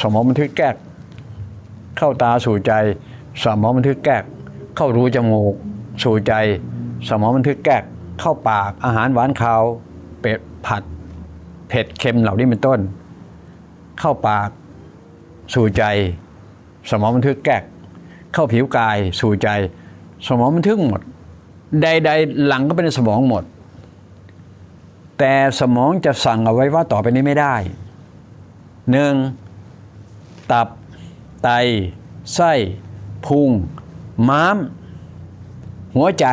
สมองบันทึกแก๊กเข้าตาสู่ใจ สมองบันทึกแก๊กเข้ารูจมูก สู่ใจ สมองบันทึกแก๊กเข้าปากอาหารหวานคาวเป็ดผัด เผ็ดเค็มเหล่านี้เป็นต้น เข้าปากสู่ใจ สมองบันทึกแก๊กเข้าผิวกายสู่ใจ สมองบันทึกหมด ใด ๆ หลังก็เป็นสมองหมด แต่สมองจะสั่งเอาไว้ว่าต่อไปนี้ไม่ได้ หนึ่งตับ ไต ไส้ พุง ม้าม หัวใจ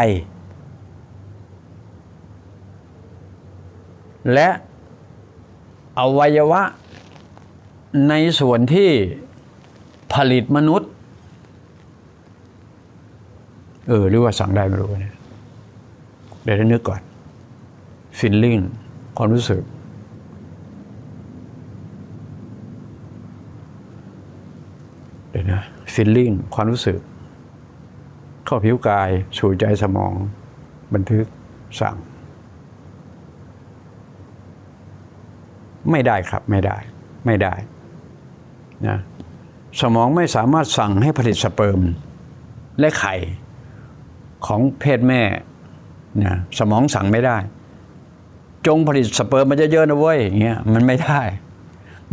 และอวัยวะ ในส่วนที่ผลิตมนุษย์ เออหรือว่าสั่งได้ไม่รู้เนี่ยเดี๋ยวนึกก่อน ฟิลลิ่ง ความรู้สึก เดี๋ยนะฟิลลิ่งความรู้สึก เข้าผิวกาย สู่ใจสมอง บันทึกสั่ง ไม่ได้ครับไม่ได้ ไม่ได้นะสมองไม่สามารถสั่งให้ผลิตสเปิร์มและไข่ของเพศแม่นะสมองสั่งไม่ได้ จงผลิตสเปิร์มมันเยอะๆนะเว้ยอย่างเงี้ยมันไม่ได้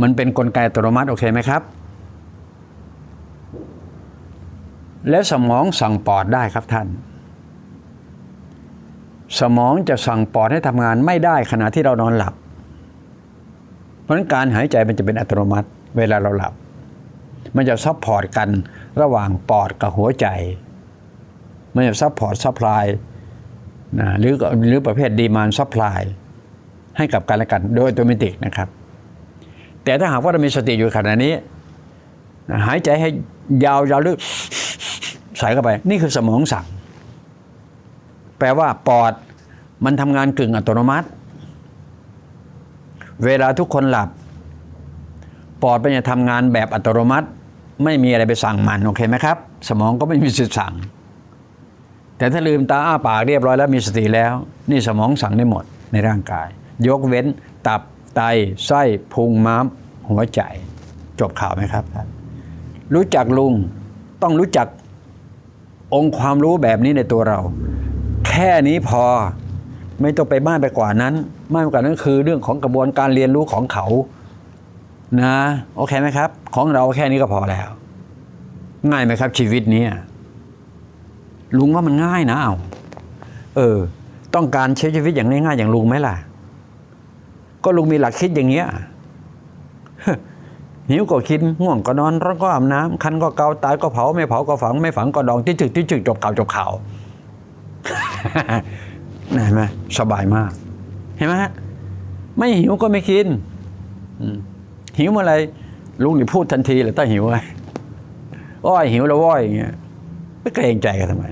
มันเป็นนกลไกอัตโนมัติโอเคไหมครับ และสมองสั่งปอดได้ครับท่าน สมองจะสั่งปอดให้ทำงานไม่ได้ขณะที่เรานอนหลับ เพราะฉะนั้นการหายใจมันจะเป็นอัตโนมัติ เวลาเราหลับ มันจะซัพพอร์ตกันระหว่างปอดกับหัวใจ มันจะซัพพอร์ตซัพพลายนะหรือหรือประเภทดีมานซัพพลายให้กับกันและกันโดยอัตโนมัตินะครับ แต่ถ้าหากว่าเรามีสติอยู่ขณะนี้ หายใจให้ยาวยาวลึก ส่เข้าไป นี่คือสมองสั่ง แปลว่าปอดมันทำงานกึ่งอัตโนมัติ เวลาทุกคนหลับ ปอดมันจะทำงานแบบอัตโนมัติ ไม่มีอะไรไปสั่งมันโอเคไหมครับ สมองก็ไม่มีสิทธิ์สั่ง แต่ถ้าลืมตาอ้าปากเรียบร้อยแล้วมีสติแล้ว นี่สมองสั่งได้หมดในร่างกาย ยกเว้น ตับไตไส้พุงม้าม หัวใจ จบข่าวไหมครับ รู้จักลุงต้องรู้จัก องค์ความรู้แบบนี้ในตัวเรา แค่นี้พอไม่ต้องไปมากไปกว่านั้นมากไปกว่านั้นคือเรื่องของกระบวนการเรียนรู้ของเขานะโอเคไหมครับ ของเราแค่นี้ก็พอแล้ว ง่ายไหมครับ ชีวิตนี้ลุงว่ามันง่ายนะเอาเออ ต้องการใช้ชีวิตอย่างง่ายๆอย่างลุงไหมล่ะ ก็ลุงมีหลักคิดอย่างเงี้ย หิวก็กินง่วงก็นอนร้อนก็อาบน้ำคันก็เกาตายก็เผาไม่เผาก็ฝัง ไม่ฝังก็ดองที่จึกที่จึกจบข่าวจบข่าวเห็นไหมสบายมาก เห็นไหมฮะไม่หิวก็ไม่กินหิวเมื่อไรลุงนี่พูดทันทีเลยถ้าหิวไงอ้อยหิวแล้วว้อยอย่างเงี้ยไม่เกรงใจกันทำไม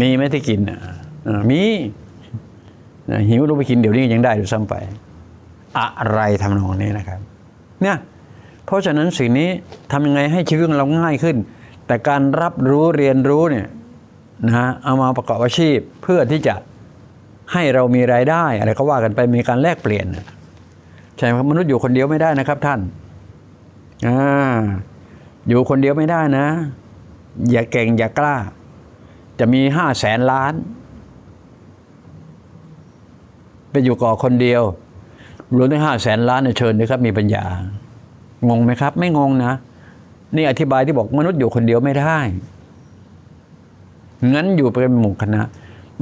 มีไหมที่กินอะมีหิวลุกไปกินเดี๋ยวนี้ยังได้อยู่ซ้ำไป อะไรทำนองนี้นะครับ เนี่ย เพราะฉะนั้นสิ่งนี้ทำยังไงให้ชีวิตของเราง่ายขึ้น แต่การรับรู้เรียนรู้เนี่ยนะฮะเอามาประกอบอาชีพเพื่อที่จะให้เรามีรายได้ อะไรก็ว่ากันไปมีการแลกเปลี่ยนใช่ไหมครับมนุษย์อยู่คนเดียวไม่ได้นะครับท่านอ่าอยู่คนเดียวไม่ได้นะ อย่าเก่งอย่ากล้า จะมีห้าแสนล้านไปอยู่ก่อคนเดียวรวมทั้งห้าแสนล้านเนี่ยเชิญนะครับมีปัญญา งงไหมครับ ไม่งงนะ นี่อธิบายที่บอกมนุษย์อยู่คนเดียวไม่ได้ งั้นอยู่เป็นหมู่คณะ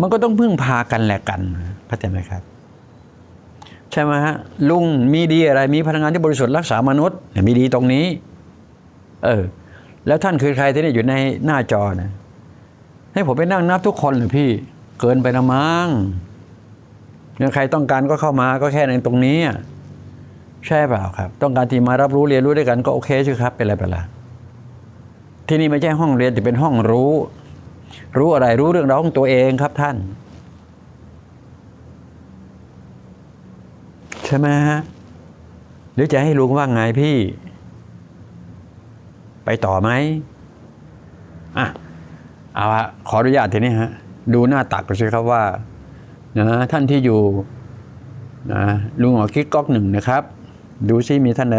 มันก็ต้องพึ่งพากันแหละกันเข้าใจไหมครับ ใช่ไหมฮะลุงมีดีอะไร มีพลังงานที่บริสุทธิ์รักษามนุษย์มีดีตรงนี้ เออ แล้วท่านคือใครที่นี่อยู่ในหน้าจอนะให้ผมไปนั่งนับทุกคนเลยพี่ เกินไปนะมั้งใครต้องการก็เข้ามาก็แค่ในตรงนี้อะ ใช่เปล่าครับ ต้องการที่มารับรู้เรียนรู้ด้วยกันก็โอเคใช่ครับ เป็นไรไปละที่นี่ไม่ใช่ห้องเรียนแต่เป็นห้องรู้ รู้อะไรรู้เรื่องราวของตัวเองครับท่าน ใช่ไหมฮะหรือจะให้ลุงว่าไงพี่ ไปต่อไหมอะเอาละขออนุญาตทีนี้ฮะดูหน้าตักดูสิครับว่านะท่านที่อยู่นะลุงหอคิดก๊อกหนึ่งนะครับ ดูซิมีท่านไหน